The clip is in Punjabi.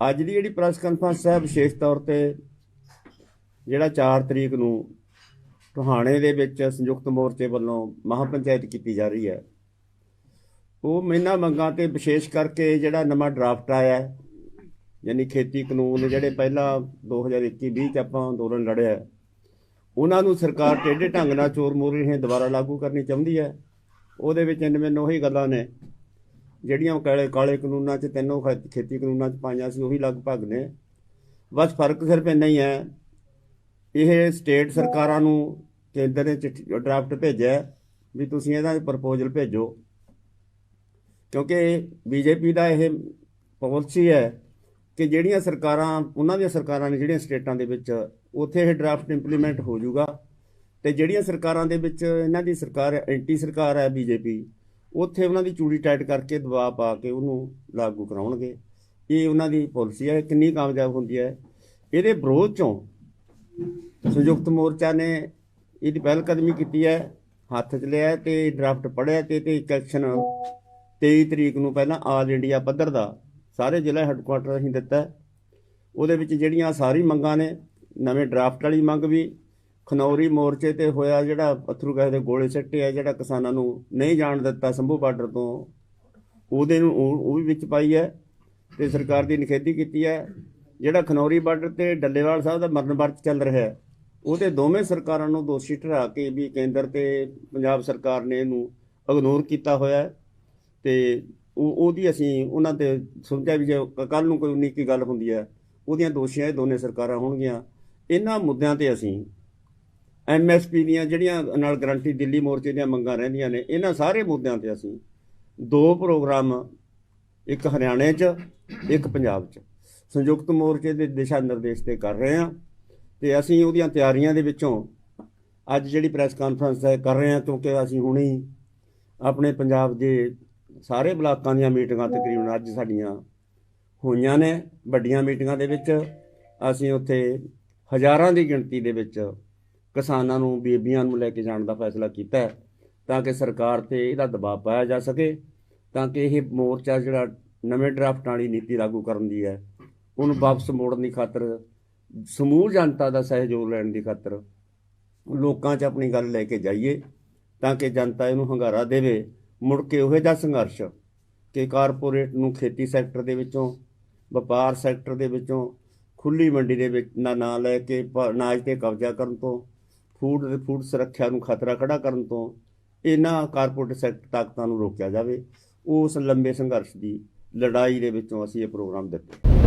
ਅੱਜ ਦੀ ਜਿਹੜੀ ਪ੍ਰੈਸ ਕਾਨਫਰੰਸ ਹੈ, ਵਿਸ਼ੇਸ਼ ਤੌਰ ਤੇ ਜਿਹੜਾ 4 ਤਰੀਕ ਨੂੰ ਟੋਹਾਣੇ ਦੇ ਵਿੱਚ ਸੰਯੁਕਤ ਮੋਰਚੇ ਵੱਲੋਂ ਮਹਾਪੰਚਾਇਤ ਕੀਤੀ ਜਾ ਰਹੀ ਹੈ, ਉਹ ਮੈਨਾਂ ਮੰਗਾਂ ਤੇ ਵਿਸ਼ੇਸ਼ ਕਰਕੇ ਜਿਹੜਾ ਨਵਾਂ ਡਰਾਫਟ ਆਇਆ ਯਾਨੀ ਖੇਤੀ ਕਾਨੂੰਨ ਜਿਹੜੇ ਪਹਿਲਾਂ 2021-20 ਚ ਆਪਾਂ ਅੰਦੋਲਨ ਲੜਿਆ ਉਹਨਾਂ ਨੂੰ ਸਰਕਾਰ ਟੇਢੇ ਢੰਗ ਨਾਲ ਚੋਰ ਮੋਰੀ ਹੈ ਦੁਬਾਰਾ ਲਾਗੂ ਕਰਨੀ ਚਾਹੁੰਦੀ ਹੈ, ਉਹਦੇ ਵਿੱਚ ਮੈਨੂੰ ਉਹੀ ਗੱਲਾਂ ਨੇ। ਜਿਹੜੀਆਂ ਕਾਲੇ ਕਾਲੇ ਕਾਨੂੰਨਾਂ 'ਚ, ਤਿੰਨੋਂ ਖੇ- ਖੇਤੀ ਕਾਨੂੰਨਾਂ 'ਚ ਪਾਈਆਂ ਸੀ, ਉਹੀ ਲਗਭਗ ਨੇ। ਬਸ ਫ਼ਰਕ ਸਿਰਫ ਇੰਨਾ ਹੀ ਹੈ, ਇਹ ਸਟੇਟ ਸਰਕਾਰਾਂ ਨੂੰ ਕੇਂਦਰ ਨੇ ਚਿੱਠੀ, ਡਰਾਫਟ ਭੇਜਿਆ ਵੀ ਤੁਸੀਂ ਇਹਦਾ ਪ੍ਰਪੋਜ਼ਲ ਭੇਜੋ। ਕਿਉਂਕਿ ਬੀਜੇਪੀ ਦਾ ਇਹ ਪਾਲਿਸੀ ਹੈ ਕਿ ਜਿਹੜੀਆਂ ਸਰਕਾਰਾਂ, ਉਹਨਾਂ ਦੀਆਂ ਸਰਕਾਰਾਂ ਨੇ ਜਿਹੜੀਆਂ ਸਟੇਟਾਂ ਦੇ ਵਿੱਚ, ਉੱਥੇ ਇਹ ਡਰਾਫਟ ਇੰਪਲੀਮੈਂਟ ਹੋ ਜਾਊਗਾ। ਤੇ ਜਿਹੜੀਆਂ ਸਰਕਾਰਾਂ ਦੇ ਵਿੱਚ, ਇਹਨਾਂ ਦੀ ਸਰਕਾਰ ਐਂਟੀ ਸਰਕਾਰ ਹੈ ਬੀਜੇਪੀ ਉੱਥੇ ਉਹਨਾਂ ਦੀ ਚੂੜੀ ਟਾਈਟ ਕਰਕੇ ਦਬਾਅ ਪਾ ਕੇ ਉਹਨੂੰ ਲਾਗੂ ਕਰਾਉਣਗੇ। ਇਹ ਉਹਨਾਂ ਦੀ ਪਾਲਿਸੀ ਹੈ, ਕਿੰਨੀ ਕਾਮਯਾਬ ਹੁੰਦੀ ਹੈ। ਇਹਦੇ ਵਿਰੋਧ ਚੋਂ ਸੰਯੁਕਤ ਮੋਰਚਾ ਨੇ ਇਹਦੀ ਪਹਿਲ ਕਦਮੀ ਕੀਤੀ ਹੈ, ਹੱਥ 'ਚ ਲਿਆ ਹੈ ਤੇ ਡਰਾਫਟ ਪੜਿਆ ਤੇ ਤੇ ਇੱਕ ਐਕਸ਼ਨ 23 ਤਰੀਕ ਨੂੰ ਪਹਿਲਾਂ ਆਲ ਇੰਡੀਆ ਪੱਧਰ ਦਾ ਸਾਰੇ ਜ਼ਿਲ੍ਹਾ ਹੈੱਡਕੁਆਟਰ ਅਸੀਂ ਦਿੱਤਾ ਉਹਦੇ ਵਿੱਚ ਜਿਹੜੀਆਂ ਸਾਰੀ ਮੰਗਾਂ ਨੇ, ਨਵੇਂ ਡਰਾਫਟ ਵਾਲੀ ਮੰਗ ਵੀ ਖਨੌਰੀ ਮੋਰਚੇ ਤੇ ਹੋਇਆ ਜਿਹੜਾ ਅਥਰੂ ਗੈਸ ਦੇ ਗੋਲੇ ਸੱਟੇ ਆ, ਜਿਹੜਾ ਕਿਸਾਨਾਂ ਨੂੰ ਨਹੀਂ ਜਾਣ ਦਿੱਤਾ ਸੰਭੂ ਬਾਰਡਰ ਤੋਂ, ਉਹਦੇ ਨੂੰ ਉਹ ਉਹ ਵੀ ਵਿੱਚ ਪਾਈ ਹੈ ਤੇ ਸਰਕਾਰ ਦੀ ਨਿਖੇਧੀ ਕੀਤੀ ਹੈ। ਜਿਹੜਾ ਖਨੌਰੀ ਬਾਰਡਰ ਤੇ ਡੱਲੇਵਾਲ ਸਾਹਿਬ ਦਾ ਮਰਨ ਵਰਤ ਚੱਲ ਰਿਹਾ ਹੈ, ਉਹਦੇ ਦੋਵੇਂ ਸਰਕਾਰਾਂ ਨੂੰ ਦੋਸ਼ੀ ਠਹਿਰਾ ਕੇ ਵੀ ਕੇਂਦਰ ਤੇ ਪੰਜਾਬ ਸਰਕਾਰ ਨੇ ਇਹਨੂੰ ਇਗਨੋਰ ਕੀਤਾ ਹੋਇਆ ਹੈ। ਤੇ ਉਹ, ਉਹਦੀ ਅਸੀਂ ਉਹਨਾਂ ਤੇ ਸਮਝਿਆ ਵੀ ਜੇ ਕੱਲ ਨੂੰ ਕੋਈ ਉਨੀ ਕੀ ਗੱਲ ਹੁੰਦੀ ਹੈ, ਉਹਦੀਆਂ ਦੋਸ਼ੀਆਂ ਇਹ ਦੋਨੇ ਸਰਕਾਰਾਂ ਹੋਣਗੀਆਂ। ਇਹਨਾਂ ਮੁੱਦਿਆਂ ਤੇ ਅਸੀਂ ਐਮਐਸਪੀ ਦੀਆਂ ਜਿਹੜੀਆਂ ਨਾਲ ਗਰੰਟੀ ਦਿੱਲੀ ਮੋਰਚੇ ਦੀਆਂ ਮੰਗਾਂ ਰਹਿੰਦੀਆਂ ਨੇ, ਇਹਨਾਂ ਸਾਰੇ ਮੁੱਦਿਆਂ ਤੇ ਅਸੀਂ ਦੋ ਪ੍ਰੋਗਰਾਮ, ਇੱਕ ਹਰਿਆਣੇ 'ਚ, ਇੱਕ ਪੰਜਾਬ 'ਚ। ਸੰਯੁਕਤ ਮੋਰਚੇ ਦੇ ਦਿਸ਼ਾ ਨਿਰਦੇਸ਼ ਤੇ ਕਰ ਰਹੇ ਹਾਂ ਤੇ ਅਸੀਂ ਉਹਦੀਆਂ ਤਿਆਰੀਆਂ ਦੇ ਵਿੱਚੋਂ ਅੱਜ ਜਿਹੜੀ ਪ੍ਰੈਸ ਕਾਨਫਰੰਸ ਹੈ, ਕਰ ਰਹੇ ਹਾਂ ਕਿਉਂਕਿ ਅਸੀਂ ਹੁਣੇ ਆਪਣੇ ਪੰਜਾਬ ਦੇ ਸਾਰੇ ਬਲਾਕਾਂ ਦੀਆਂ ਮੀਟਿੰਗਾਂ ਤਕਰੀਬਨ ਅੱਜ ਸਾਡੀਆਂ ਹੋਈਆਂ ਨੇ, ਵੱਡੀਆਂ ਮੀਟਿੰਗਾਂ ਦੇ ਵਿੱਚ ਅਸੀਂ ਉੱਥੇ ਹਜ਼ਾਰਾਂ ਦੀ ਗਿਣਤੀ ਦੇ ਵਿੱਚ ਕਿਸਾਨਾਂ ਨੂੰ, ਬੇਬੀਆਂ ਨੂੰ ਲੈ ਕੇ ਜਾਣ ਦਾ ਫੈਸਲਾ ਕੀਤਾ ਹੈ, ਤਾਂ ਕਿ ਸਰਕਾਰ ਤੇ ਇਹਦਾ ਦਬਾਅ ਪਾਇਆ ਜਾ ਸਕੇ, ਤਾਂ ਕਿ ਇਹ ਮੋਰਚਾ ਜਿਹੜਾ ਨਵੇਂ ਡਰਾਫਟ ਵਾਲੀ ਨੀਤੀ ਲਾਗੂ ਕਰਨ ਦੀ ਹੈ, ਉਹਨੂੰ ਵਾਪਸ ਮੋੜਨ ਦੀ ਖਾਤਰ, ਸਮੂਹ ਜਨਤਾ ਦਾ ਸਹਿਯੋਗ ਲੈਣ ਦੀ ਖਾਤਰ ਲੋਕਾਂ 'ਚ ਆਪਣੀ ਗੱਲ ਲੈ ਕੇ ਜਾਈਏ, ਤਾਂ ਕਿ ਜਨਤਾ ਇਹਨੂੰ ਹੰਗਾਰਾ ਦੇਵੇ। ਮੁੜ ਕੇ ਉਹੋ ਜਿਹਾ ਸੰਘਰਸ਼ ਕਿ ਕਾਰਪੋਰੇਟ ਨੂੰ ਖੇਤੀ ਸੈਕਟਰ ਦੇ ਵਿੱਚੋਂ, ਵਪਾਰ ਸੈਕਟਰ ਦੇ ਵਿੱਚੋਂ ਖੁੱਲੀ ਮੰਡੀ ਦੇ ਵਿੱਚ ਨਾ ਲੈ ਕੇ ਅਨਾਜ ਤੇ ਕਬਜ਼ਾ ਕਰਨ ਤੋਂ ਫੂਡ ਫੂਡ ਸੁਰੱਖਿਆ ਨੂੰ ਖਤਰਾ ਖੜਾ ਕਰਨ ਤੋਂ ਇਹਨਾਂ ਕਾਰਪੋਰੇਟ ਸੈਕਟਰ ਤਾਕਤਾਂ ਨੂੰ ਰੋਕਿਆ ਜਾਵੇ, ਉਸ ਲੰਬੇ ਸੰਘਰਸ਼ ਦੀ ਲੜਾਈ ਦੇ ਵਿੱਚੋਂ ਅਸੀਂ ਇਹ ਪ੍ਰੋਗਰਾਮ ਦਿੱਤੇ।